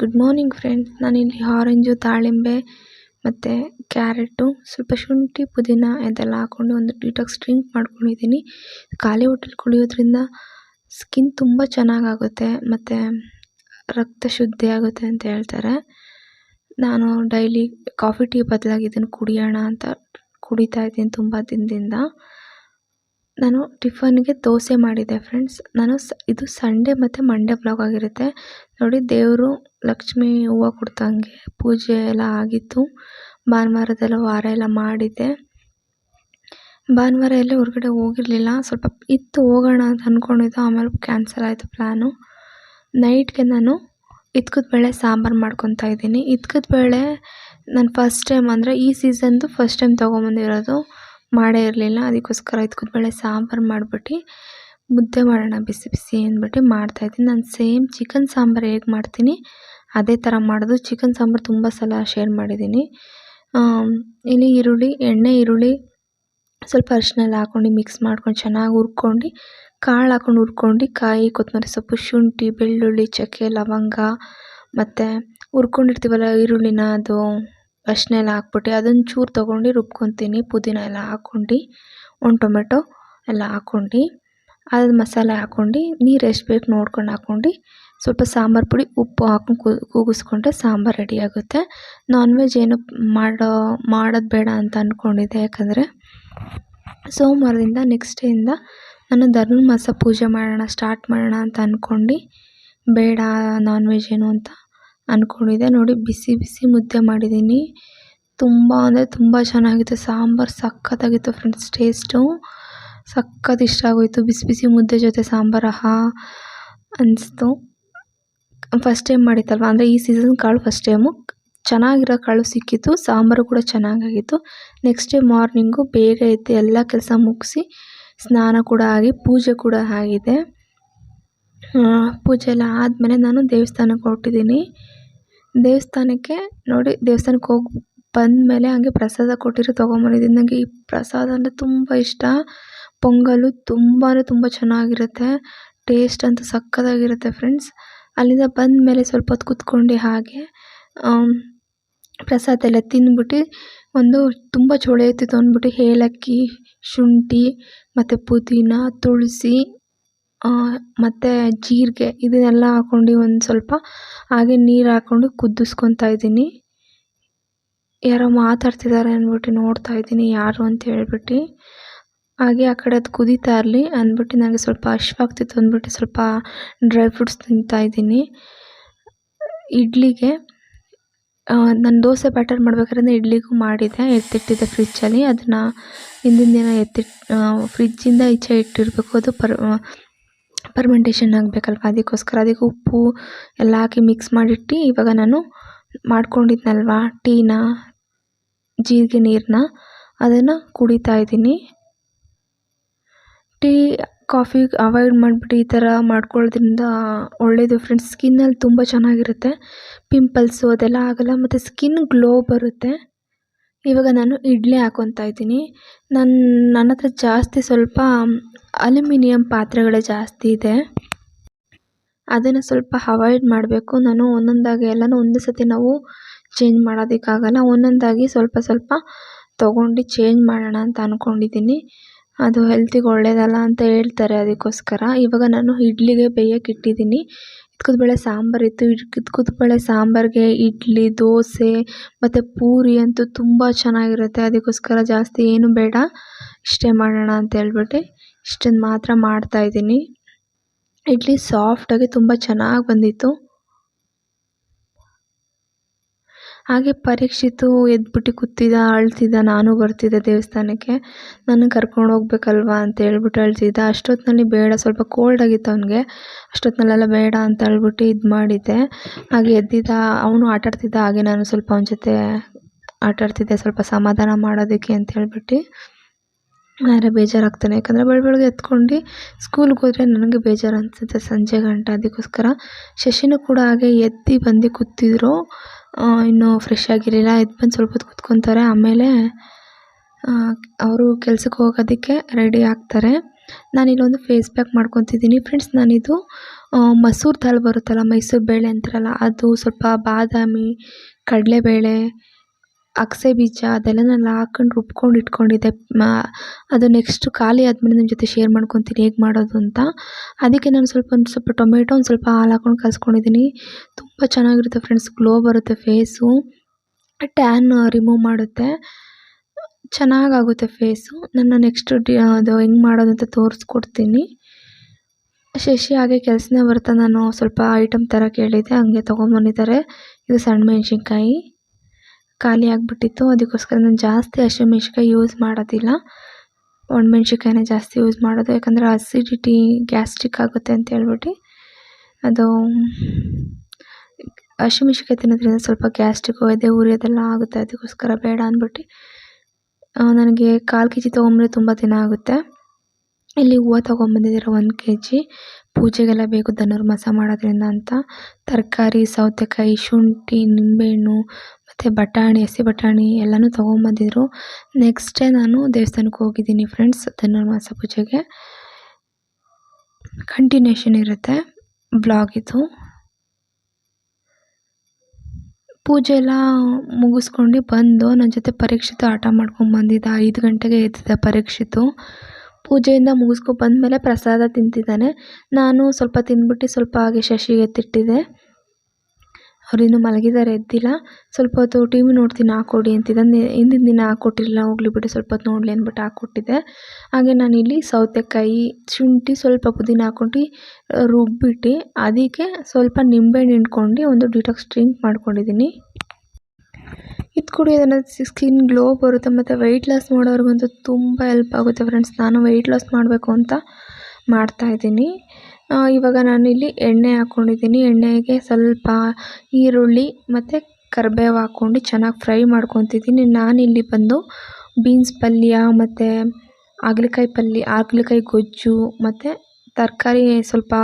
Good morning friends ನಾನಿಲ್ಲಿ orange ದಾಳಿಂಬೆ ಮತ್ತು ಕ್ಯಾರೆಟು ಸ್ವಲ್ಪ ಶುಂಠಿ, ಪುದೀನ ಇದೆಲ್ಲ ಹಾಕ್ಕೊಂಡು ಒಂದು ಡಿಟಾಕ್ಸ್ ಡ್ರಿಂಕ್ ಮಾಡ್ಕೊಂಡಿದ್ದೀನಿ. ಖಾಲಿ ಹೊಟ್ಟೆಲಿ ಕುಡಿಯೋದ್ರಿಂದ ಸ್ಕಿನ್ ತುಂಬ ಚೆನ್ನಾಗಾಗುತ್ತೆ ಮತ್ತು ರಕ್ತ ಶುದ್ಧಿ ಆಗುತ್ತೆ ಅಂತ ಹೇಳ್ತಾರೆ. ನಾನು ಡೈಲಿ ಕಾಫಿ ಟೀ ಬದಲಾಗಿ ಇದನ್ನು ಕುಡಿಯೋಣ ಅಂತ ಕುಡಿತಾ ಇದ್ದೀನಿ ತುಂಬ ದಿನದಿಂದ. ನಾನು ಟಿಫನ್ಗೆ ದೋಸೆ ಮಾಡಿದ್ದೆ ಫ್ರೆಂಡ್ಸ್. ನಾನು ಸ, ಇದು ಸಂಡೇ ಮತ್ತು ಮಂಡೇ ಬ್ಲಾಗ್ ಆಗಿರುತ್ತೆ. ನೋಡಿ ದೇವರು ಲಕ್ಷ್ಮೀ ಹೂವು ಕೊಡ್ತಂಗೆ, ಪೂಜೆ ಎಲ್ಲ ಆಗಿತ್ತು. ಭಾನುವಾರದೆಲ್ಲ ವಾರ ಎಲ್ಲ ಮಾಡಿದ್ದೆ ಭಾನುವಾರ ಎಲ್ಲ ಹೊರಗಡೆ ಹೋಗಿರಲಿಲ್ಲ. ಸ್ವಲ್ಪ ಇತ್ತು ಹೋಗೋಣ ಅಂತ ಅಂದ್ಕೊಂಡಿದ್ದು ಆಮೇಲೆ ಕ್ಯಾನ್ಸಲ್ ಆಯಿತು ಪ್ಲ್ಯಾನು ನೈಟ್ಗೆ ನಾನು ಇದ್ಕದ ಬೇಳೆ ಸಾಂಬಾರು ಮಾಡ್ಕೊತಾ ಇದ್ದೀನಿ. ಇದ್ಕದ ಬೇಳೆ ನಾನು ಫಸ್ಟ್ ಟೈಮ್ ಅಂದರೆ ಈ ಸೀಸನ್ದು ಫಸ್ಟ್ ಟೈಮ್ ತೊಗೊಂಬಂದಿರೋದು. ಮಾಡೇ ಇರಲಿಲ್ಲ. ಅದಕ್ಕೋಸ್ಕರ ಇದು ಬೇಳೆ ಸಾಂಬಾರು ಮಾಡಿಬಿಟ್ಟು ಮುದ್ದೆ ಮಾಡೋಣ ಬಿಸಿ ಬಿಸಿ ಅಂದ್ಬಿಟ್ಟು ಮಾಡ್ತಾಯಿದ್ದೀನಿ ನಾನು ಸೇಮ್ ಚಿಕನ್ ಸಾಂಬಾರು ಹೇಗೆ ಮಾಡ್ತೀನಿ ಅದೇ ಥರ ಮಾಡೋದು. ಚಿಕನ್ ಸಾಂಬಾರು ತುಂಬ ಸಲ ಶೇರ್ ಮಾಡಿದ್ದೀನಿ. ಇಲ್ಲಿ ಈರುಳ್ಳಿ, ಎಣ್ಣೆ, ಈರುಳ್ಳಿ ಸ್ವಲ್ಪ ಅರಿಶಿನ ಹಾಕ್ಕೊಂಡು ಮಿಕ್ಸ್ ಮಾಡ್ಕೊಂಡು ಚೆನ್ನಾಗಿ ಹುರ್ಕೊಂಡು, ಕಾಳು ಹಾಕ್ಕೊಂಡು ಹುರ್ಕೊಂಡು ಕಾಯಿ ಕೊತ್ತಂಬರಿ ಸೊಪ್ಪು, ಶುಂಠಿ, ಬೆಳ್ಳುಳ್ಳಿ, ಚಕ್ಕೆ, ಲವಂಗ ಮತ್ತು ಹುರ್ಕೊಂಡಿರ್ತೀವಲ್ಲ ಈರುಳ್ಳಿನ ಅದು ಅರಿಶಿನ ಎಲ್ಲ ಹಾಕ್ಬಿಟ್ಟು ಅದನ್ನು ಚೂರು ತೊಗೊಂಡು ರುಬ್ಕೊತೀನಿ. ಪುದೀನ ಎಲ್ಲ ಹಾಕ್ಕೊಂಡು, ಒಂದು ಟೊಮೆಟೊ ಎಲ್ಲ ಹಾಕ್ಕೊಂಡು ಅದು ಮಸಾಲೆ ಹಾಕ್ಕೊಂಡು, ನೀರು ಎಷ್ಟು ಬೇಕು ನೋಡ್ಕೊಂಡು ಹಾಕ್ಕೊಂಡು, ಸ್ವಲ್ಪ ಸಾಂಬಾರು ಪುಡಿ, ಉಪ್ಪು ಹಾಕ್ಕೊಂಡು ಕೂಗಿಸ್ಕೊಂಡ್ರೆ ಸಾಂಬಾರು ರೆಡಿ ಆಗುತ್ತೆ. ನಾನ್ ವೆಜ್ ಏನು ಮಾಡೋ, ಮಾಡೋದು ಬೇಡ ಅಂತ ಅಂದ್ಕೊಂಡಿದ್ದೆ ಯಾಕಂದರೆ ಸೋಮವಾರದಿಂದ ನೆಕ್ಸ್ಟ್ ಡೇಯಿಂದ ನಾನು ಧನುರ್ಮಾಸ ಪೂಜೆ ಮಾಡೋಣ ಸ್ಟಾರ್ಟ್ ಮಾಡೋಣ ಅಂತ ಅಂದ್ಕೊಂಡು ಬೇಡ ನಾನ್ ವೆಜ್ ಏನು ಅಂತ. ಅಂದ್ಕೊಂಡಿದ್ದೆ ನೋಡಿ, ಬಿಸಿ ಬಿಸಿ ಮುದ್ದೆ ಮಾಡಿದ್ದೀನಿ. ತುಂಬ ಅಂದರೆ ತುಂಬ ಚೆನ್ನಾಗಿತ್ತು. ಸಾಂಬಾರು ಸಖತ್ತಾಗಿತ್ತು ಫ್ರೆಂಡ್ಸ್, ಟೇಸ್ಟು ಸಖತ್ ಇಷ್ಟ ಆಗೋಯಿತು. ಬಿಸಿ ಬಿಸಿ ಮುದ್ದೆ ಜೊತೆ ಸಾಂಬಾರು, ಆಹಾ ಅನ್ನಿಸ್ತು ಫಸ್ಟ್ ಟೈಮ್ ಮಾಡಿತ್ತಲ್ವ? ಅಂದರೆ ಈ ಸೀಸನ್ ಕಾಳು ಫಸ್ಟ್ ಟೈಮು ಚೆನ್ನಾಗಿರೋ ಕಾಳು ಸಿಕ್ಕಿತ್ತು, ಸಾಂಬಾರು ಕೂಡ ಚೆನ್ನಾಗಾಗಿತ್ತು. ನೆಕ್ಸ್ಟ್ ಡೇ ಮಾರ್ನಿಂಗು ಬೇಗ ಎದ್ದು ಎಲ್ಲ ಕೆಲಸ ಮುಗಿಸಿ ಸ್ನಾನ ಕೂಡ ಆಗಿ ಪೂಜೆ ಕೂಡ ಆಗಿದೆ. ಪೂಜೆ ಎಲ್ಲ ಆದಮೇಲೆ ನಾನು ದೇವಸ್ಥಾನಕ್ಕೆ ಹೊರಟಿದ್ದೀನಿ. ದೇವಸ್ಥಾನಕ್ಕೆ ನೋಡಿ, ದೇವಸ್ಥಾನಕ್ಕೆ ಹೋಗಿ ಬಂದಮೇಲೆ ಹಂಗೆ ಪ್ರಸಾದ ಕೊಟ್ಟಿರೋ ತೊಗೊಂಬಂದಿದ್ದೀನಿ ನನಗೆ ಈ ಪ್ರಸಾದ ಅಂದರೆ ತುಂಬ ಇಷ್ಟ. ಪೊಂಗಲ್ಲು ತುಂಬಾ ತುಂಬ ಚೆನ್ನಾಗಿರುತ್ತೆ. ಟೇಸ್ಟ್ ಅಂತೂ ಸಕ್ಕತ್ತಾಗಿರುತ್ತೆ ಫ್ರೆಂಡ್ಸ್. ಅಲ್ಲಿಂದ ಬಂದಮೇಲೆ ಸ್ವಲ್ಪ ಹೊತ್ತು ಕೂತ್ಕೊಂಡು ಹಾಗೆ ಪ್ರಸಾದ ಎಲ್ಲ ತಿಂದ್ಬಿಟ್ಟು ಒಂದು ತುಂಬ ಚೋಳೆ ಇರ್ತಿತ್ತು ಅಂದ್ಬಿಟ್ಟು, ಏಲಕ್ಕಿ, ಶುಂಠಿ, ಮತ್ತು ಪುದೀನ, ತುಳಸಿ ಮತ್ತು ಜೀರಿಗೆ ಇದನ್ನೆಲ್ಲ ಹಾಕ್ಕೊಂಡು ಒಂದು ಸ್ವಲ್ಪ ಹಾಗೆ ನೀರು ಹಾಕ್ಕೊಂಡು ಕುದಿಸ್ಕೊತಾ ಇದ್ದೀನಿ. ಯಾರೋ ಮಾತಾಡ್ತಿದ್ದಾರೆ ಅಂದ್ಬಿಟ್ಟು ನೋಡ್ತಾ ಇದ್ದೀನಿ ಯಾರು ಅಂತ ಹೇಳ್ಬಿಟ್ಟು. ಹಾಗೆ ಆ ಕಡೆ ಅದು ಕುದೀತಾ ಇರಲಿ ಅಂದ್ಬಿಟ್ಟು ನನಗೆ ಸ್ವಲ್ಪ ಹಶ್ವಾಗ್ತಿತ್ತು ಅಂದ್ಬಿಟ್ಟು ಸ್ವಲ್ಪ ಡ್ರೈ ಫ್ರೂಟ್ಸ್ ತಿಂತಾ ಇದ್ದೀನಿ. ಇಡ್ಲಿಗೆ ನಾನು ದೋಸೆ ಬ್ಯಾಟರ್ ಮಾಡ್ಬೇಕಾದ್ರೆ ಇಡ್ಲಿಗೂ ಮಾಡಿದ್ದೆ ಎತ್ತಿಟ್ಟಿದ್ದೆ ಫ್ರಿಜ್ಜಲ್ಲಿ ಅದನ್ನು ಹಿಂದಿನ ದಿನ ಎತ್ತಿಟ್ಟು ಫ್ರಿಜ್ಜಿಂದ ಈಚೆ ಇಟ್ಟಿರಬೇಕು. ಅದು ಪರ್ ಪರ್ಮೆಂಟೇಷನ್ ಆಗಬೇಕಲ್ವ? ಅದಕ್ಕೋಸ್ಕರ ಅದಕ್ಕೆ ಉಪ್ಪು ಎಲ್ಲ ಹಾಕಿ ಮಿಕ್ಸ್ ಮಾಡಿಟ್ಟು ಇವಾಗ ನಾನು ಮಾಡ್ಕೊಂಡಿದ್ನಲ್ವ? ಟೀನ, ಜೀರಿಗೆ ನೀರನ್ನ ಅದನ್ನು ಕುಡಿತಾ ಇದ್ದೀನಿ. ಟೀ, ಕಾಫಿ ಅವಾಯ್ಡ್ ಮಾಡಿಬಿಟ್ಟು ಈ ಥರ ಮಾಡ್ಕೊಳ್ಳೋದ್ರಿಂದ ಒಳ್ಳೆಯದು ಫ್ರೆಂಡ್ಸ್ ಸ್ಕಿನ್ನಲ್ಲಿ ತುಂಬ ಚೆನ್ನಾಗಿರುತ್ತೆ. ಪಿಂಪಲ್ಸು ಅದೆಲ್ಲ ಆಗೋಲ್ಲ, ಮತ್ತು ಸ್ಕಿನ್ ಗ್ಲೋ ಬರುತ್ತೆ. ಇವಾಗ ನಾನು ಇಡ್ಲಿ ಹಾಕೊತಾ ಇದ್ದೀನಿ. ನನ್ನ ನನ್ನ ಹತ್ರ ಜಾಸ್ತಿ ಸ್ವಲ್ಪ ಅಲ್ಯೂಮಿನಿಯಂ ಪಾತ್ರೆಗಳೇ ಜಾಸ್ತಿ ಇದೆ. ಅದನ್ನು ಸ್ವಲ್ಪ ಅವಾಯ್ಡ್ ಮಾಡಬೇಕು. ನಾನು ಒಂದೊಂದಾಗಿ ಎಲ್ಲನೂ ಒಂದೇ ಸತಿ ನಾವು ಚೇಂಜ್ ಮಾಡೋದಕ್ಕಾಗಲ್ಲ. ಒಂದೊಂದಾಗಿ ಸ್ವಲ್ಪ ಸ್ವಲ್ಪ ತೊಗೊಂಡು ಚೇಂಜ್ ಮಾಡೋಣ ಅಂತ ಅಂದ್ಕೊಂಡಿದ್ದೀನಿ ಅದು ಹೆಲ್ತಿಗೆ ಒಳ್ಳೆಯದಲ್ಲ ಅಂತ ಹೇಳ್ತಾರೆ ಅದಕ್ಕೋಸ್ಕರ. ಇವಾಗ ನಾನು ಇಡ್ಲಿಗೆ ಬೇಯಕ್ಕೆ ಇಟ್ಟಿದ್ದೀನಿ. ಬೇಳೆ ಸಾಂಬಾರಿತ್ತು ಇತ್ತು. ಬೇಳೆ ಸಾಂಬಾರಿಗೆ ಇಡ್ಲಿ, ದೋಸೆ ಮತ್ತು ಪೂರಿ ಅಂತೂ ತುಂಬ ಚೆನ್ನಾಗಿರುತ್ತೆ. ಅದಕ್ಕೋಸ್ಕರ ಜಾಸ್ತಿ ಏನು ಬೇಡ. ಇಷ್ಟೇ ಮಾಡೋಣ ಅಂತ ಹೇಳ್ಬಿಟ್ಟು ಇಷ್ಟನ್ನು ಮಾತ್ರ ಮಾಡ್ತಾಯಿದ್ದೀನಿ ಇಡ್ಲಿ ಸಾಫ್ಟಾಗಿ ತುಂಬ ಚೆನ್ನಾಗಿ ಬಂದಿತ್ತು. ಹಾಗೆ ಪರೀಕ್ಷಿತು, ಎದ್ಬಿಟ್ಟು ಕೂತಿದ್ದ ಅಳ್ತಿದ್ದ ನಾನು ಬರ್ತಿದ್ದೆ ದೇವಸ್ಥಾನಕ್ಕೆ. ನನ್ನ ಕರ್ಕೊಂಡು ಹೋಗ್ಬೇಕಲ್ವ? ಅಂತ ಹೇಳ್ಬಿಟ್ಟು ಅಳ್ತಿದ್ದ. ಅಷ್ಟೊತ್ತಿನಲ್ಲಿ ಬೇಡ, ಸ್ವಲ್ಪ ಕೋಲ್ಡ್ ಆಗಿತ್ತು ಅವನಿಗೆ. ಅಷ್ಟೊತ್ತಿನಲ್ಲೆಲ್ಲ ಬೇಡ ಅಂತ ಹೇಳ್ಬಿಟ್ಟು ಇದು ಮಾಡಿದ್ದೆ. ಹಾಗೆ ಎದ್ದಿದ್ದ, ಅವನು ಆಟಾಡ್ತಿದ್ದ, ಹಾಗೆ ನಾನು ಸ್ವಲ್ಪ ಅವನ ಜೊತೆ ಆಟಾಡ್ತಿದ್ದೆ, ಸ್ವಲ್ಪ ಸಮಾಧಾನ ಮಾಡೋದಕ್ಕೆ ಅಂತ ಹೇಳ್ಬಿಟ್ಟು. ಆದರೆ ಬೇಜಾರಾಗ್ತಾನೆ, ಯಾಕಂದರೆ ಬೆಳ ಬೆಳಗ್ಗೆ ಎತ್ಕೊಂಡು ಸ್ಕೂಲ್ಗೆ ಹೋದರೆ ನನಗೆ ಬೇಜಾರು ಅನಿಸುತ್ತೆ ಸಂಜೆ ಗಂಟ. ಅದಕ್ಕೋಸ್ಕರ ಶಶಿನೂ ಕೂಡ ಹಾಗೆ ಎದ್ದು ಬಂದು ಕೂತಿದ್ರು. ಇನ್ನೂ ಫ್ರೆಶ್ ಆಗಿರಲಿಲ್ಲ. ಎದ್ದು ಬಂದು ಸ್ವಲ್ಪ ಹೊತ್ತು ಕೂತ್ಕೊತಾರೆ ಆಮೇಲೆ ಅವರು ಕೆಲ್ಸಕ್ಕೆ ಹೋಗೋದಕ್ಕೆ ರೆಡಿ ಆಗ್ತಾರೆ. ನಾನು ಇಲ್ಲೊಂದು ಫೇಸ್ ಪ್ಯಾಕ್ ಮಾಡ್ಕೊತಿದ್ದೀನಿ. ಫ್ರೆಂಡ್ಸ್ ನಾನಿದು ಮಸೂರ್ ದಾಲ್ ಬರುತ್ತಲ್ಲ, ಮೈಸೂರು ಬೇಳೆ ಅಂತಾರಲ್ಲ, ಅದು ಸ್ವಲ್ಪ ಬಾದಾಮಿ, ಕಡಲೆಬೇಳೆ ಅಗಸೆ ಬೀಜ ಅದೆಲ್ಲನೆಲ್ಲ ಹಾಕೊಂಡು ರುಬ್ಕೊಂಡು ಇಟ್ಕೊಂಡಿದ್ದೆ. ಅದು ನೆಕ್ಸ್ಟು ಖಾಲಿ ಆದಮೇಲೆ ನಿಮ್ಮ ಜೊತೆ ಶೇರ್ ಮಾಡ್ಕೊತೀನಿ ಹೇಗೆ ಮಾಡೋದು ಅಂತ. ಅದಕ್ಕೆ ನಾನು ಸ್ವಲ್ಪ ಒಂದು ಸ್ವಲ್ಪ ಟೊಮೆಟೊ ಒಂದು ಸ್ವಲ್ಪ ಹಾಲು ಹಾಕೊಂಡು ಕಲಿಸ್ಕೊಂಡಿದ್ದೀನಿ ತುಂಬ ಚೆನ್ನಾಗಿರುತ್ತೆ ಫ್ರೆಂಡ್ಸ್ ಗ್ಲೋ ಬರುತ್ತೆ ಫೇಸು ಟ್ಯಾನ್ ರಿಮೂವ್ ಮಾಡುತ್ತೆ. ಚೆನ್ನಾಗಾಗುತ್ತೆ ಫೇಸು ನನ್ನ ನೆಕ್ಸ್ಟ್ ಡಿ, ಅದು ಹೆಂಗೆ ಮಾಡೋದು ಅಂತ ತೋರಿಸ್ಕೊಡ್ತೀನಿ. ಶಶಿ ಹಾಗೆ ಕೆಲಸನೇ ಬರ್ತಾ ನಾನು ಸ್ವಲ್ಪ ಐಟಮ್ ಥರ ಕೇಳಿದ್ದೆ, ಹಂಗೆ ತೊಗೊಂಬಂದಿದ್ದಾರೆ. ಇದು ಸಣ್ಣ ಮೆಣಸಿನ್ಕಾಯಿ. ಖಾಲಿ ಆಗಿಬಿಟ್ಟಿತ್ತು. ಅದಕ್ಕೋಸ್ಕರ ನಾನು ಜಾಸ್ತಿ ಹಸಿಮೆಣ್ಸಿಕಾಯಿ ಯೂಸ್ ಮಾಡೋದಿಲ್ಲ. ಒಣಮೆಣ್ಸಿನ್ಕಾಯಿನೇ ಜಾಸ್ತಿ ಯೂಸ್ ಮಾಡೋದು. ಯಾಕಂದರೆ ಅಸಿಡಿಟಿ ಗ್ಯಾಸ್ಟ್ರಿಕ್ ಆಗುತ್ತೆ ಅಂತ ಹೇಳ್ಬಿಟ್ಟು. ಅದು ಹಸಿಮೆಣ್ಸಿಕಾಯಿ ತಿನ್ನೋದ್ರಿಂದ ಸ್ವಲ್ಪ ಗ್ಯಾಸ್ಟ್ರಿಕ್ ಎದೆ ಉರಿಯೋದೆಲ್ಲ ಆಗುತ್ತೆ. ಅದಕ್ಕೋಸ್ಕರ ಬೇಡ ಅಂದ್ಬಿಟ್ಟು ನನಗೆ ಕಾಲು ಕೆ ಜಿ ತೊಗೊಂಬಂದ್ರೆ ತುಂಬ ದಿನ ಆಗುತ್ತೆ. ಇಲ್ಲಿ ಹೂವು ತೊಗೊಂಬಂದಿದ್ದೀರ ಒಂದು ಕೆ ಜಿ ಪೂಜೆಗೆಲ್ಲ ಬೇಕು ಧನುರ್ಮಾಸ ಮಾಡೋದ್ರಿಂದ ಅಂತ. ತರಕಾರಿ, ಸೌತೆಕಾಯಿ, ಶುಂಠಿ, ನಿಂಬೆಹಣ್ಣು ಮತ್ತು ಬಟಾಣಿ, ಹಸಿ ಬಟಾಣಿ ಎಲ್ಲನೂ ತೊಗೊಂಬಂದಿದ್ರು. ನೆಕ್ಸ್ಟ್ ಡೇ ನಾನು ದೇವಸ್ಥಾನಕ್ಕೆ ಹೋಗಿದ್ದೀನಿ ಫ್ರೆಂಡ್ಸ್ ಧನುರ್ಮಾಸ ಪೂಜೆಗೆ. ಕಂಟಿನ್ಯೂಷನ್ ಇರುತ್ತೆ ಬ್ಲಾಗ್ ಇದು. ಪೂಜೆ ಎಲ್ಲ ಮುಗಿಸ್ಕೊಂಡು ಬಂದು ನನ್ನ ಜೊತೆ ಪರೀಕ್ಷಿತ ಆಟ ಮಾಡ್ಕೊಂಡು ಬಂದಿದ್ದ, ಐದು ಗಂಟೆಗೆ ಎದ್ದಿದ್ದ ಪರೀಕ್ಷಿತು. ಪೂಜೆಯಿಂದ ಮುಗಿಸ್ಕೊ ಬಂದಮೇಲೆ ಪ್ರಸಾದ ತಿಂತಿದ್ದಾನೆ. ನಾನು ಸ್ವಲ್ಪ ತಿಂದ್ಬಿಟ್ಟು ಸ್ವಲ್ಪ ಹಾಗೆ ಶಶಿಗೆ ಎತ್ತಿಟ್ಟಿದ್ದೆ ಅವ್ರಿನ್ನೂ ಮಲಗಿದ್ದಾರೆ ಎದ್ದಿಲ್ಲ. ಸ್ವಲ್ಪ ಹೊತ್ತು ಟಿ ವಿ ನೋಡ್ತೀನಿ ಹಾಕ್ಕೊಡಿ ಅಂತಿದ್ದ. ಹಿಂದಿನ ದಿನ ಹಾಕ್ಕೊಟ್ಟಿರಲಿಲ್ಲ ಹೋಗಲಿ ಬಿಡಿ, ಸ್ವಲ್ಪ ಹೊತ್ತು ನೋಡಲಿ ಅಂದ್ಬಿಟ್ಟು ಹಾಕ್ಕೊಟ್ಟಿದ್ದೆ ಹಾಗೆ ನಾನಿಲ್ಲಿ ಸೌತೆಕಾಯಿ ಶುಂಠಿ ಸ್ವಲ್ಪ ಪುದೀನ ಹಾಕ್ಕೊಂಡು ರುಬ್ಬಿಟ್ಟು, ಅದಕ್ಕೆ ಸ್ವಲ್ಪ ನಿಂಬೆಹಣ್ಣು ಹಿಂಡ್ಕೊಂಡು ಒಂದು ಡಿಟಾಕ್ಸ್ ಡ್ರಿಂಕ್ ಮಾಡ್ಕೊಂಡಿದ್ದೀನಿ. ಇದು ಕುಡಿಯೋದ್ರಿಂದ ಸ್ಕಿನ್ ಗ್ಲೋ ಬರುತ್ತೆ, ಮತ್ತು ವೆಯ್ಟ್ ಲಾಸ್ ಮಾಡೋರಿಗಂತೂ ತುಂಬ ಹೆಲ್ಪ್ ಆಗುತ್ತೆ ಫ್ರೆಂಡ್ಸ್ ನಾನು ವೆಯ್ಟ್ ಲಾಸ್ ಮಾಡಬೇಕು ಅಂತ ಮಾಡ್ತಾಯಿದ್ದೀನಿ ಇವಾಗ ನಾನಿಲ್ಲಿ ಎಣ್ಣೆ ಹಾಕ್ಕೊಂಡಿದ್ದೀನಿ ಎಣ್ಣೆಗೆ ಸ್ವಲ್ಪ ಈರುಳ್ಳಿ ಮತ್ತು ಕರಿಬೇವು ಹಾಕ್ಕೊಂಡು ಚೆನ್ನಾಗಿ ಫ್ರೈ ಮಾಡ್ಕೊತಿದ್ದೀನಿ. ಇಲ್ಲಿ ಬಂದು ಬೀನ್ಸ್ ಪಲ್ಯ ಮತ್ತು ಹಾಗಲಕಾಯಿ ಪಲ್ಯ, ಹಾಗಲಕಾಯಿ ಗೊಜ್ಜು ಮತ್ತು ತರಕಾರಿ ಸ್ವಲ್ಪ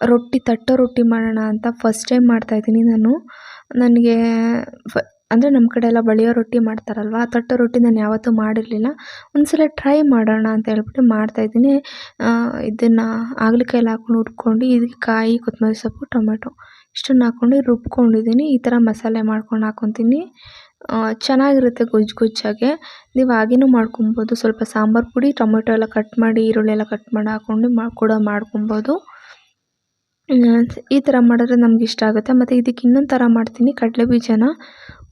ರೊಟ್ಟಿ, ತಟ್ಟೋ ರೊಟ್ಟಿ ಮಾಡೋಣ ಅಂತ ಫಸ್ಟ್ ಟೈಮ್ ಮಾಡ್ತಾಯಿದ್ದೀನಿ ನಾನು. ನನಗೆ ಫ ಅಂದರೆ ನಮ್ಮ ಕಡೆ ಎಲ್ಲ ಬಳಿಯೋ ರೊಟ್ಟಿ ಮಾಡ್ತಾರಲ್ವ, ಆ ತಟ್ಟೋ ರೊಟ್ಟಿ ನಾನು ಯಾವತ್ತೂ ಮಾಡಿರಲಿಲ್ಲ. ಒಂದು ಸಲ ಟ್ರೈ ಮಾಡೋಣ ಅಂತ ಹೇಳ್ಬಿಟ್ಟು ಮಾಡ್ತಾಯಿದ್ದೀನಿ ಇದನ್ನು ಹಾಗಲಕಾಯಲ್ಲಿ ಹಾಕ್ಕೊಂಡು ಹುರ್ಕೊಂಡು, ಇದಕ್ಕೆ ಕಾಯಿ ಕೊತ್ತಂಬರಿ ಸೊಪ್ಪು, ಟೊಮೆಟೊ ಇಷ್ಟನ್ನು ಹಾಕ್ಕೊಂಡು ರುಬ್ಕೊಂಡಿದ್ದೀನಿ. ಈ ಥರ ಮಸಾಲೆ ಮಾಡ್ಕೊಂಡು ಹಾಕ್ಕೊತೀನಿ ಚೆನ್ನಾಗಿರುತ್ತೆ ಗೊಜ್ಜು ಗುಜ್ಜಾಗೆ. ನೀವು ಹಾಗೇನೂ ಮಾಡ್ಕೊಬೋದು. ಸ್ವಲ್ಪ ಸಾಂಬಾರು ಪುಡಿ, ಟೊಮೆಟೊ ಎಲ್ಲ ಕಟ್ ಮಾಡಿ, ಈರುಳ್ಳಿ ಎಲ್ಲ ಕಟ್ ಮಾಡಿ ಹಾಕ್ಕೊಂಡು ಮಾ, ಕೂಡ ಮಾಡ್ಕೊಬೋದು. ಈ ಥರ ಮಾಡಿದ್ರೆ ನಮ್ಗೆ ಇಷ್ಟ ಆಗುತ್ತೆ. ಮತ್ತು ಇದಕ್ಕೆ ಇನ್ನೊಂದು ಥರ ಮಾಡ್ತೀನಿ. ಕಡಲೆ ಬೀಜನ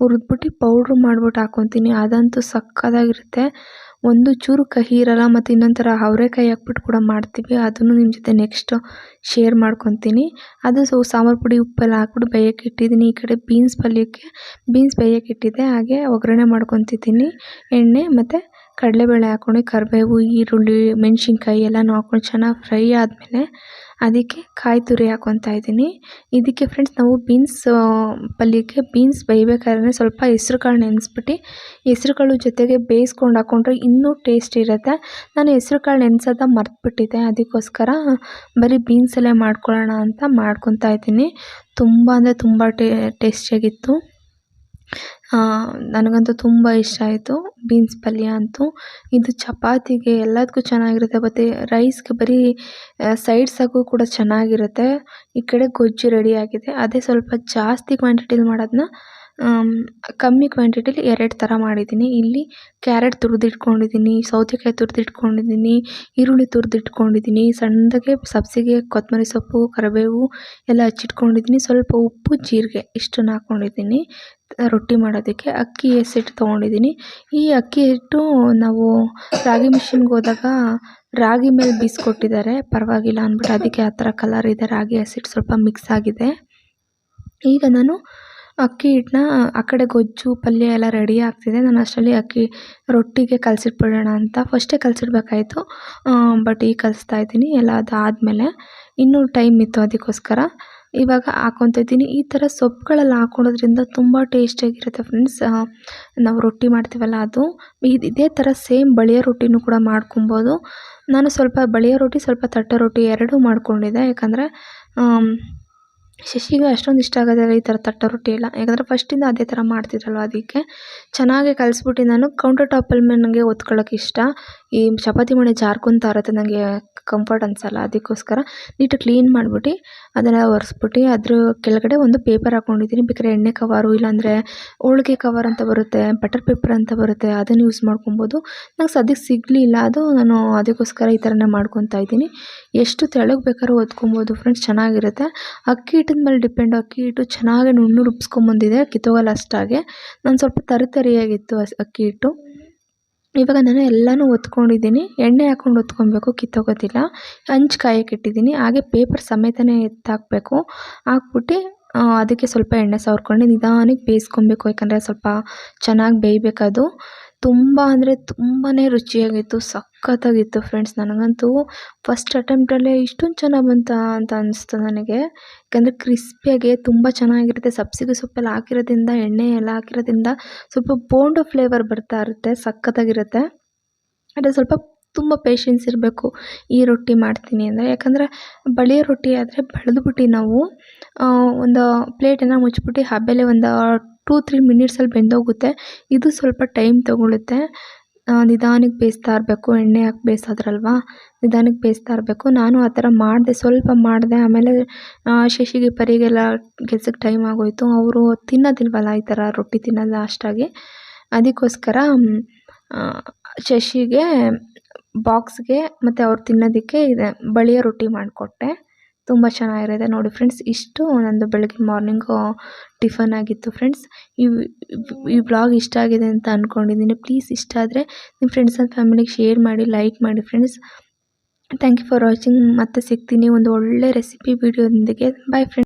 ಹುರಿದ್ಬಿಟ್ಟು ಪೌಡ್ರ್ ಮಾಡ್ಬಿಟ್ಟು ಹಾಕ್ಕೊತೀನಿ ಅದಂತೂ ಸಕ್ಕತ್ತಾಗಿರುತ್ತೆ ಒಂದು ಚೂರು ಕಹಿ ಇರಲ್ಲ, ಮತ್ತು ಇನ್ನೊಂದು ಥರ ಅವರೆಕಾಯಿ ಹಾಕ್ಬಿಟ್ಟು ಕೂಡ ಮಾಡ್ತೀವಿ. ಅದನ್ನು ನಿಮ್ಮ ಜೊತೆ ನೆಕ್ಸ್ಟ್ ಶೇರ್ ಮಾಡ್ಕೊತೀನಿ. ಅದು ಸೊ ಸಾಂಬಾರು ಪುಡಿ, ಉಪ್ಪೆಲ್ಲ ಹಾಕ್ಬಿಟ್ಟು ಬೇಯಕ್ಕೆ ಇಟ್ಟಿದ್ದೀನಿ. ಈ ಕಡೆ ಬೀನ್ಸ್ ಪಲ್ಯಕ್ಕೆ ಬೀನ್ಸ್ ಬೇಯಕ್ಕೆ ಇಟ್ಟಿದ್ದೆ. ಹಾಗೆ ಒಗ್ಗರಣೆ ಮಾಡ್ಕೊತಿದ್ದೀನಿ. ಎಣ್ಣೆ, ಮತ್ತು ಕಡಲೆಬೇಳೆ ಹಾಕ್ಕೊಂಡು ಕರಿಬೇವು, ಈರುಳ್ಳಿ, ಮೆಣಸಿನ್ಕಾಯಿ ಎಲ್ಲನೂ ಹಾಕ್ಕೊಂಡು ಚೆನ್ನಾಗಿ ಫ್ರೈ ಆದಮೇಲೆ ಅದಕ್ಕೆ ಕಾಯಿ ತುರಿ ಹಾಕ್ಕೊತಾ ಇದ್ದೀನಿ. ಇದಕ್ಕೆ ಫ್ರೆಂಡ್ಸ್ ನಾವು ಬೀನ್ಸ್ ಪಲ್ಯಕ್ಕೆ ಬೀನ್ಸ್ ಬೇಯಬೇಕಾದ್ರೆ ಸ್ವಲ್ಪ ಹೆಸ್ರು ಕಾಳು ನೆನೆಸ್ಬಿಟ್ಟು ಹೆಸ್ರು ಕಾಳು ಜೊತೆಗೆ ಬೇಯಿಸ್ಕೊಂಡು ಹಾಕ್ಕೊಂಡ್ರೆ ಇನ್ನೂ ಟೇಸ್ಟ್ ಇರುತ್ತೆ. ನಾನು ಹೆಸ್ರು ಕಾಳು ನೆನೆಸೋದ ಮರ್ತುಬಿಟ್ಟಿದ್ದೆ, ಅದಕ್ಕೋಸ್ಕರ ಬರೀ ಬೀನ್ಸಲ್ಲೇ ಮಾಡ್ಕೊಳ್ಳೋಣ ಅಂತ ಮಾಡ್ಕೊತಾ ಇದ್ದೀನಿ. ತುಂಬ ಅಂದರೆ ತುಂಬ ಟೇಸ್ಟಿಯಾಗಿತ್ತು ನನಗಂತೂ ತುಂಬ ಇಷ್ಟ ಆಯಿತು. ಬೀನ್ಸ್ ಪಲ್ಯ ಅಂತೂ. ಇದು ಚಪಾತಿಗೆ ಎಲ್ಲದಕ್ಕೂ ಚೆನ್ನಾಗಿರುತ್ತೆ, ಮತ್ತು ರೈಸ್ಗೆ ಬರೀ ಸೈಡ್ಸಾಗೂ ಕೂಡ ಚೆನ್ನಾಗಿರುತ್ತೆ. ಈ ಕಡೆ ಗೊಜ್ಜು ರೆಡಿಯಾಗಿದೆ ಅದೇ ಸ್ವಲ್ಪ ಜಾಸ್ತಿ ಕ್ವಾಂಟಿಟಿಲಿ ಮಾಡೋದನ್ನ ಕಮ್ಮಿ ಕ್ವಾಂಟಿಟಿಲಿ ಎರಡು ಥರ ಮಾಡಿದ್ದೀನಿ. ಇಲ್ಲಿ ಕ್ಯಾರೆಟ್ ತುರಿದಿಟ್ಕೊಂಡಿದ್ದೀನಿ, ಸೌತೆಕಾಯಿ ತುರಿದಿಟ್ಕೊಂಡಿದ್ದೀನಿ, ಈರುಳ್ಳಿ ತುರಿದಿಟ್ಕೊಂಡಿದ್ದೀನಿ, ಸಣ್ಣದಾಗೆ ಸಬ್ಸಿಗೆ, ಕೊತ್ತಂಬರಿ ಸೊಪ್ಪು, ಕರಿಬೇವು ಎಲ್ಲ ಹಚ್ಚಿಟ್ಕೊಂಡಿದ್ದೀನಿ. ಸ್ವಲ್ಪ ಉಪ್ಪು, ಜೀರಿಗೆ ಇಷ್ಟನ್ನು ಹಾಕ್ಕೊಂಡಿದ್ದೀನಿ ರೊಟ್ಟಿ ಮಾಡೋದಕ್ಕೆ ಅಕ್ಕಿ ಹಸಿಟ್ಟು ತೊಗೊಂಡಿದ್ದೀನಿ. ಈ ಅಕ್ಕಿ ಹಿಟ್ಟು ನಾವು ರಾಗಿ ಮಿಷಿನ್ಗೆ ಹೋದಾಗ ರಾಗಿ ಮೇಲೆ ಬೀಸ್ಕೊಟ್ಟಿದ್ದಾರೆ. ಪರವಾಗಿಲ್ಲ ಅಂದ್ಬಿಟ್ಟು ಅದಕ್ಕೆ ಆ ಥರ ಕಲರ್ ಇದೆ. ರಾಗಿ ಹಸಿಟ್ಟು ಸ್ವಲ್ಪ ಮಿಕ್ಸ್ ಆಗಿದೆ. ಈಗ ನಾನು ಅಕ್ಕಿ ಹಿಟ್ಟನ್ನ ಆ ಕಡೆ ಗೊಜ್ಜು, ಪಲ್ಯ ಎಲ್ಲ ರೆಡಿ ಆಗ್ತಿದೆ. ನಾನು ಅಷ್ಟರಲ್ಲಿ ಅಕ್ಕಿ ರೊಟ್ಟಿಗೆ ಕಲಸಿಟ್ಬಿಡೋಣ ಅಂತ ಫಸ್ಟೇ ಕಲಸಿಡ್ಬೇಕಾಯ್ತು. ಬಟ್ ಈಗ ಕಲಿಸ್ತಾ ಇದ್ದೀನಿ. ಎಲ್ಲ ಅದಾದಮೇಲೆ ಇನ್ನೂ ಟೈಮ್ ಇತ್ತು ಅದಕ್ಕೋಸ್ಕರ. ಇವಾಗ ಹಾಕೊತ ಇದ್ದೀನಿ. ಈ ಥರ ಸೊಪ್ಪುಗಳೆಲ್ಲ ಹಾಕೊಳ್ಳೋದ್ರಿಂದ ತುಂಬ ಟೇಸ್ಟಿಯಾಗಿರುತ್ತೆ ಫ್ರೆಂಡ್ಸ್ ನಾವು ರೊಟ್ಟಿ ಮಾಡ್ತೀವಲ್ಲ ಅದು. ಇದು ಥರ ಸೇಮ್ ಬಳಿಯ ರೊಟ್ಟಿನೂ ಕೂಡ ಮಾಡ್ಕೊಬೋದು. ನಾನು ಸ್ವಲ್ಪ ಬಳಿಯ ರೊಟ್ಟಿ, ಸ್ವಲ್ಪ ತಟ್ಟೆ ರೊಟ್ಟಿ ಎರಡೂ ಮಾಡ್ಕೊಂಡಿದ್ದೆ. ಯಾಕಂದರೆ ಶಶಿಗೆ ಅಷ್ಟೊಂದು ಇಷ್ಟ ಆಗೋದಿಲ್ಲ ಈ ಥರ ತಟ್ಟೆ ರೊಟ್ಟಿ ಎಲ್ಲ. ಯಾಕಂದರೆ ಫಸ್ಟಿಂದ ಅದೇ ಥರ ಮಾಡ್ತಿದ್ರಲ್ವ ಅದಕ್ಕೆ. ಚೆನ್ನಾಗಿ ಕಲಿಸ್ಬಿಟ್ಟು ನಾನು ಕೌಂಟರ್ ಟಾಪಲ್ಲಿ ನನಗೆ ಒತ್ಕೊಳ್ಳೋಕೆ ಇಷ್ಟ. ಈ ಚಪಾತಿ ಮಣೆ ಜಾರ್ಕೊತಾ ಇರುತ್ತೆ ನನಗೆ ಕಂಫರ್ಟ್ ಅನಿಸಲ್ಲ ಅದಕ್ಕೋಸ್ಕರ ನೀಟಾಗಿ ಕ್ಲೀನ್ ಮಾಡಿಬಿಟ್ಟು ಅದನ್ನು ಒರೆಸ್ಬಿಟ್ಟು ಅದ್ರ ಕೆಳಗಡೆ ಒಂದು ಪೇಪರ್ ಹಾಕ್ಕೊಂಡಿದ್ದೀನಿ ಬೇಕಾದ್ರೆ ಎಣ್ಣೆ ಕವರು ಇಲ್ಲಾಂದರೆ ಹೋಳಿಗೆ ಕವರ್ ಅಂತ ಬರುತ್ತೆ ಬಟರ್ ಪೇಪರ್ ಅಂತ ಬರುತ್ತೆ, ಅದನ್ನು ಯೂಸ್ ಮಾಡ್ಕೊಬೋದು. ನಂಗೆ ಸದ್ಯಕ್ಕೆ ಸಿಗಲಿಲ್ಲ. ಅದು ನಾನು ಅದಕ್ಕೋಸ್ಕರ ಈ ಥರನೇ ಮಾಡ್ಕೊತಾ ಇದ್ದೀನಿ. ಎಷ್ಟು ತೆಳಗೆ ಬೇಕಾದ್ರೂ ಒತ್ಕೊಬೋದು ಫ್ರೆಂಡ್ಸ್ ಚೆನ್ನಾಗಿರುತ್ತೆ. ಅಕ್ಕಿ ಹಿಟ್ಟಿನ ಮೇಲೆ ಡಿಪೆಂಡ್ ಅಕ್ಕಿ ಹಿಟ್ಟು ಚೆನ್ನಾಗಿ ನುಣ್ಣು ರುಬ್ಸ್ಕೊಂಬಂದಿದೆ. ಕಿತ್ತೋಗಲ್ಲ ಅಷ್ಟಾಗೆ. ನಾನು ಸ್ವಲ್ಪ ತರಿತರಿಯಾಗಿತ್ತು ಅಕ್ಕಿ ಹಿಟ್ಟು. ಇವಾಗ ನಾನು ಎಲ್ಲನೂ ಒತ್ಕೊಂಡಿದ್ದೀನಿ. ಎಣ್ಣೆ ಹಾಕ್ಕೊಂಡು ಒತ್ಕೊಬೇಕು, ಕಿತ್ತೋಗೋದಿಲ್ಲ. ಹಂಚು ಕಾಯಕ್ಕೆ ಇಟ್ಟಿದ್ದೀನಿ. ಹಾಗೆ ಪೇಪರ್ ಸಮೇತನೇ ಎತ್ತಾಕಬೇಕು. ಹಾಕ್ಬಿಟ್ಟು ಅದಕ್ಕೆ ಸ್ವಲ್ಪ ಎಣ್ಣೆ ಸವರ್ಕೊಂಡು ನಿಧಾನಕ್ಕೆ ಬೇಯಿಸ್ಕೊಬೇಕು. ಯಾಕಂದರೆ ಸ್ವಲ್ಪ ಚೆನ್ನಾಗಿ ಬೇಯಬೇಕದು. ತುಂಬ ಅಂದರೆ ತುಂಬಾ ರುಚಿಯಾಗಿತ್ತು, ಸಖತ್ತಾಗಿತ್ತು ಫ್ರೆಂಡ್ಸ್ ನನಗಂತೂ. ಫಸ್ಟ್ ಅಟೆಂಪ್ಟಲ್ಲೇ ಇಷ್ಟೊಂದು ಚೆನ್ನಾಗಿ ಬಂತ ಅಂತ ಅನ್ನಿಸ್ತು ನನಗೆ. ಯಾಕಂದರೆ ಕ್ರಿಸ್ಪಿಯಾಗಿ ತುಂಬ ಚೆನ್ನಾಗಿರುತ್ತೆ, ಸಬ್ಸಿಗೆ ಸೊಪ್ಪೆಲ್ಲ ಹಾಕಿರೋದ್ರಿಂದ ಎಣ್ಣೆ ಎಲ್ಲ ಹಾಕಿರೋದ್ರಿಂದ ಸ್ವಲ್ಪ ಬೋಂಡ ಫ್ಲೇವರ್ ಬರ್ತಾ ಇರುತ್ತೆ, ಸಖತ್ತಾಗಿರುತ್ತೆ. ಅದೇ ಸ್ವಲ್ಪ ತುಂಬ ಪೇಶೆನ್ಸ್ ಇರಬೇಕು ಈ ರೊಟ್ಟಿ ಮಾಡ್ತೀನಿ ಅಂದರೆ. ಯಾಕಂದರೆ ಬಳಿಯೋ ರೊಟ್ಟಿ ಆದರೆ ಬಳ್ದ್ಬಿಟ್ಟು ನಾವು. ಒಂದು ಪ್ಲೇಟನ್ನು ಮುಚ್ಬಿಟ್ಟು ಹಬೆಲೆ ಒಂದು ಟೂ, ತ್ರೀ ಮಿನಿಟ್ಸಲ್ಲಿ ಬೆಂದೋಗುತ್ತೆ. ಇದು ಸ್ವಲ್ಪ ಟೈಮ್ ತೊಗೊಳುತ್ತೆ. ನಿಧಾನಕ್ಕೆ ಬೇಯಿಸ್ತಾ ಇರಬೇಕು. ಎಣ್ಣೆ ಹಾಕಿ ಬೇಯಿಸೋದ್ರಲ್ವಾ? ನಿಧಾನಕ್ಕೆ ಬೇಯಿಸ್ತಾ ಇರಬೇಕು. ನಾನು ಆ ಥರ ಮಾಡಿದೆ, ಸ್ವಲ್ಪ ಮಾಡಿದೆ. ಆಮೇಲೆ ಶಶಿಗೆ ಪರಿಗೆಲ್ಲ ಕೆಲ್ಸಕ್ಕೆ ಟೈಮ್ ಆಗೋಯಿತು. ಅವರು ತಿನ್ನೋದಿಲ್ವಲ್ಲ ಈ ಥರ ರೊಟ್ಟಿ ತಿನ್ನಲ್ಲ ಅಷ್ಟಾಗಿ ಅದಕ್ಕೋಸ್ಕರ ಶಶಿಗೆ ಬಾಕ್ಸ್ಗೆ ಮತ್ತು ಅವ್ರು ತಿನ್ನೋದಕ್ಕೆ ಇದೆ, ಬಳಿಯ ರೊಟ್ಟಿ ಮಾಡಿಕೊಟ್ಟೆ. ತುಂಬ ಚೆನ್ನಾಗಿರುತ್ತೆ. ನೋಡಿ ಫ್ರೆಂಡ್ಸ್, ಇಷ್ಟು ನಂದು ಬೆಳಗ್ಗೆ ಮಾರ್ನಿಂಗು ಟಿಫನ್ ಆಗಿತ್ತು ಫ್ರೆಂಡ್ಸ್. ಈ ಈ ಬ್ಲಾಗ್ ಇಷ್ಟ ಆಗಿದೆ ಅಂತ ಅಂದ್ಕೊಂಡಿದ್ದೀನಿ ಪ್ಲೀಸ್ ಇಷ್ಟ ಆದರೆ ನಿಮ್ಮ ಫ್ರೆಂಡ್ಸ್ ಆ್ಯಂಡ್ ಫ್ಯಾಮಿಲಿಗೆ ಶೇರ್ ಮಾಡಿ ಲೈಕ್ ಮಾಡಿ friends. Thank you for watching ಮತ್ತೆ ಸಿಗ್ತೀನಿ. ಒಂದು ಒಳ್ಳೆ ರೆಸಿಪಿ ವೀಡಿಯೋದೊಂದಿಗೆ ಬಾಯ್ ಫ್ರೆಂಡ್ಸ್